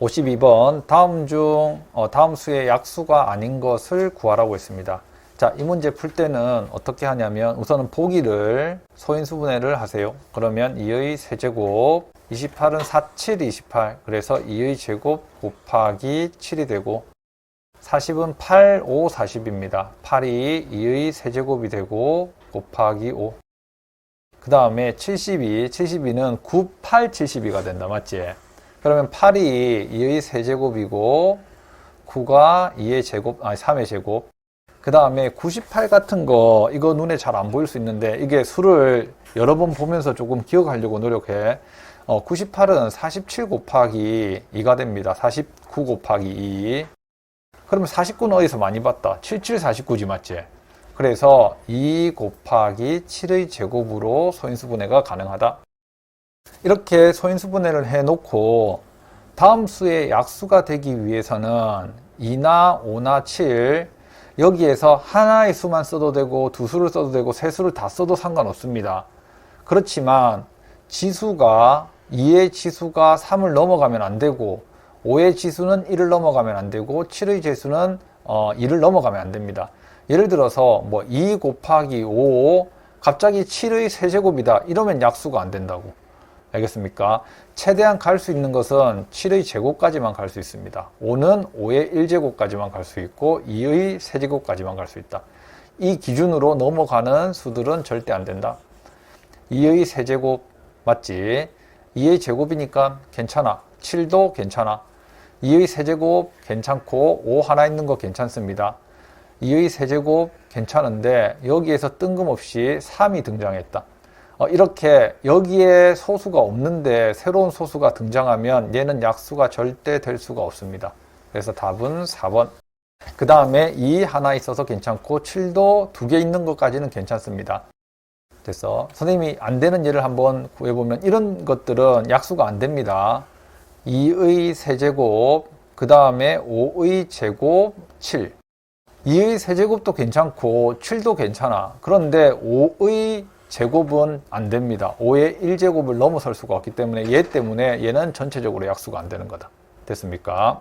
52번 다음 중 어, 다음 수의 약수가 아닌 것을 구하라고 했습니다. 자, 이 문제 풀 때는 어떻게 하냐면 우선은 보기를 소인수분해를 하세요. 그러면 2의 세제곱 28은 4, 7, 28 그래서 2의 제곱 곱하기 7이 되고 40은 8, 5, 40입니다. 8이 2의 세제곱이 되고 곱하기 5. 그 다음에 72, 72는 9, 8, 72가 된다. 맞지? 그러면 8이 2의 세제곱이고 9가 2의 제곱, 아니 3의 제곱. 그 다음에 98 같은 거 이거 눈에 잘 안 보일 수 있는데 이게 수를 여러 번 보면서 조금 기억하려고 노력해. 어, 98은 47 곱하기 2가 됩니다. 49 곱하기 2. 그러면 49는 어디서 많이 봤다? 77, 49지 맞지? 그래서 2 곱하기 7의 제곱으로 소인수 분해가 가능하다. 이렇게 소인수분해를 해놓고 다음 수의 약수가 되기 위해서는 2나 5나 7 여기에서 하나의 수만 써도 되고 두 수를 써도 되고 세 수를 다 써도 상관없습니다. 그렇지만 지수가 2의 지수가 3을 넘어가면 안 되고 5의 지수는 1을 넘어가면 안 되고 7의 지수는 어, 2를 넘어가면 안 됩니다. 예를 들어서 뭐 2 곱하기 5 갑자기 7의 세제곱이다 이러면 약수가 안 된다고 알겠습니까? 최대한 갈 수 있는 것은 7의 제곱까지만 갈 수 있습니다. 5는 5의 1제곱까지만 갈 수 있고 2의 세제곱까지만 갈 수 있다. 이 기준으로 넘어가는 수들은 절대 안 된다. 2의 세제곱 맞지? 2의 제곱이니까 괜찮아. 7도 괜찮아. 2의 세제곱 괜찮고 5 하나 있는 거 괜찮습니다. 2의 세제곱 괜찮은데 여기에서 뜬금없이 3이 등장했다. 어, 이렇게 여기에 소수가 없는데 새로운 소수가 등장하면 얘는 약수가 절대 될 수가 없습니다. 그래서 답은 4번. 그 다음에 2 하나 있어서 괜찮고 7도 두 개 있는 것까지는 괜찮습니다. 됐어. 선생님이 안 되는 예를 한번 구해보면 이런 것들은 약수가 안 됩니다. 2의 세제곱, 그 다음에 5의 제곱 7. 2의 세제곱도 괜찮고 7도 괜찮아. 그런데 5의 제곱은 안 됩니다. 5의 1제곱을 넘어설 수가 없기 때문에 얘 때문에 얘는 전체적으로 약수가 안 되는 거다. 됐습니까?